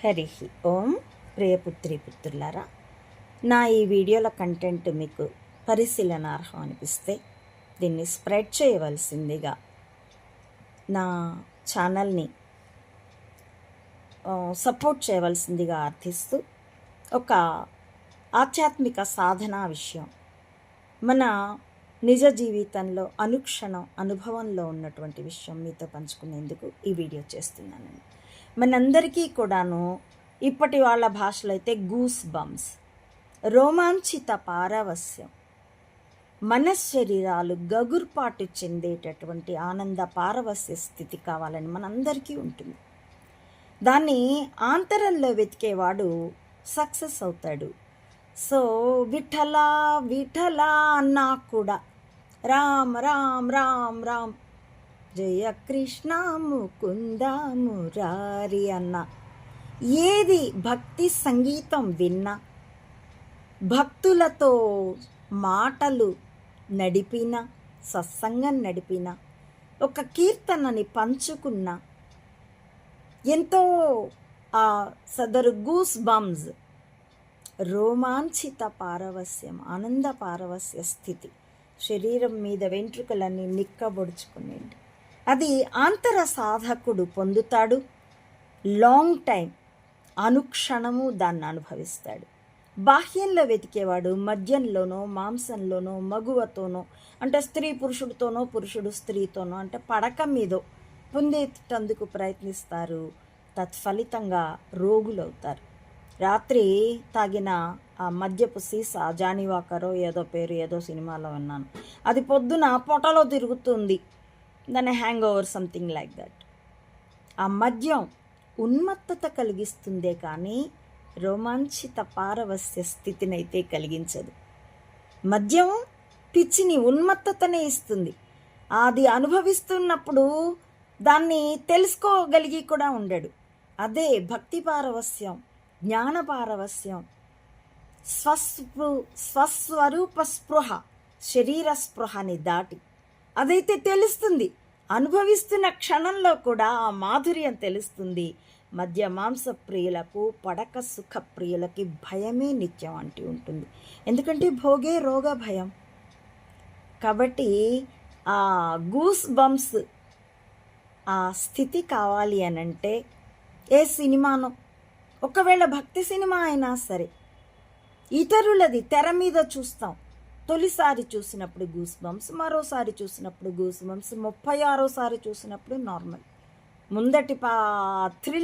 హరి ఓం ప్రియపుత్రి పుత్రులారా నా ఈ వీడియోల కంటెంట్ మీకు పరిశీలనార్హం అనిపిస్తే దీన్ని స్ప్రెడ్ చేయవలసిందిగా నా ఛానల్ని సపోర్ట్ చేయవలసిందిగా అర్థిస్తూ ఒక ఆధ్యాత్మిక సాధనా విషయం మన నిజ జీవితంలో అనుక్షణం అనుభవంలో ఉన్నటువంటి విషయం మీతో పంచుకునేందుకు ఈ వీడియో చేస్తున్నానండి మనందరికీ కూడాను ఇప్పటి వాళ్ళ భాషలో అయితే గూస్ బంప్స్ రోమాంచిత పారవస్యం మనశ్శరీరాలు గగుర్పాటు చెందేటటువంటి ఆనంద పారవస్య స్థితి కావాలని మనందరికీ ఉంటుంది. దాన్ని ఆంతరంలో వెతికేవాడు సక్సెస్ అవుతాడు. సో విఠలా విఠలా అన్నా కూడా రామ్ రామ్ రామ్ రామ్ జయ కృష్ణ ముకుంద మురారి అన్న. ఏది భక్తి సంగీతం విన్నా భక్తులతో మాటలు నడిపిన సత్సంగం నడిపిన ఒక కీర్తనని పంచుకున్న ఎంతో ఆ సదరు గూస్ బమ్స్ రోమాంచిత పారవస్యం ఆనంద పారవస్య స్థితి శరీరం మీద వెంట్రుకలన్నీ నిక్కబొడుచుకునేది అది ఆంతర సాధకుడు పొందుతాడు. లాంగ్ టైం అనుక్షణము దాన్ని అనుభవిస్తాడు. బాహ్యంలో వెతికేవాడు మద్యంలోనో మాంసంలోనో మగువతోనో అంటే స్త్రీ పురుషుడితోనో పురుషుడు స్త్రీతోనో అంటే పడక మీదో పొందేటందుకు ప్రయత్నిస్తారు. తత్ఫలితంగా రోగులవుతారు. రాత్రి తాగిన ఆ మద్యపు సీసా జానీవాకరో ఏదో పేరు ఏదో సినిమాలో విన్నాను. అది పొద్దున పొటలో తిరుగుతుంది. దాని hangover something like that ఆ మద్యం ఉన్మత్తత కలిగిస్తుందే కానీ రోమాంచిత పారవస్య స్థితినైతే కలిగించదు. మద్యం పిచ్చిని ఉన్మత్తతనే ఇస్తుంది. అది అనుభవిస్తున్నప్పుడు దాన్ని తెలుసుకోగలిగి కూడా ఉండడు. అదే భక్తి పారవస్యం జ్ఞాన పారవస్యం స్వస్పృ స్వస్వరూప స్పృహ శరీర స్పృహని దాటి. అదైతే తెలుస్తుంది. అనుభవిస్తున్న క్షణంలో కూడా ఆ మాధుర్యం తెలుస్తుంది. మధ్య మాంస ప్రియులకు పడక సుఖ ప్రియులకి భయమే నిత్యం అంటూ ఉంటుంది. ఎందుకంటే భోగే రోగ భయం. కాబట్టి ఆ గూస్ బంప్స్ ఆ స్థితి కావాలి అని అంటే ఏ సినిమానో ఒకవేళ భక్తి సినిమా అయినా సరే ఇతరులది తెర మీద చూస్తాం. తొలిసారి చూసినప్పుడు గూస్ బంప్స్ మరోసారి చూసినప్పుడు గూస్ బంప్స్ ముప్పై ఆరోసారి చూసినప్పుడు నార్మల్ ముందటి పా థ్రిల్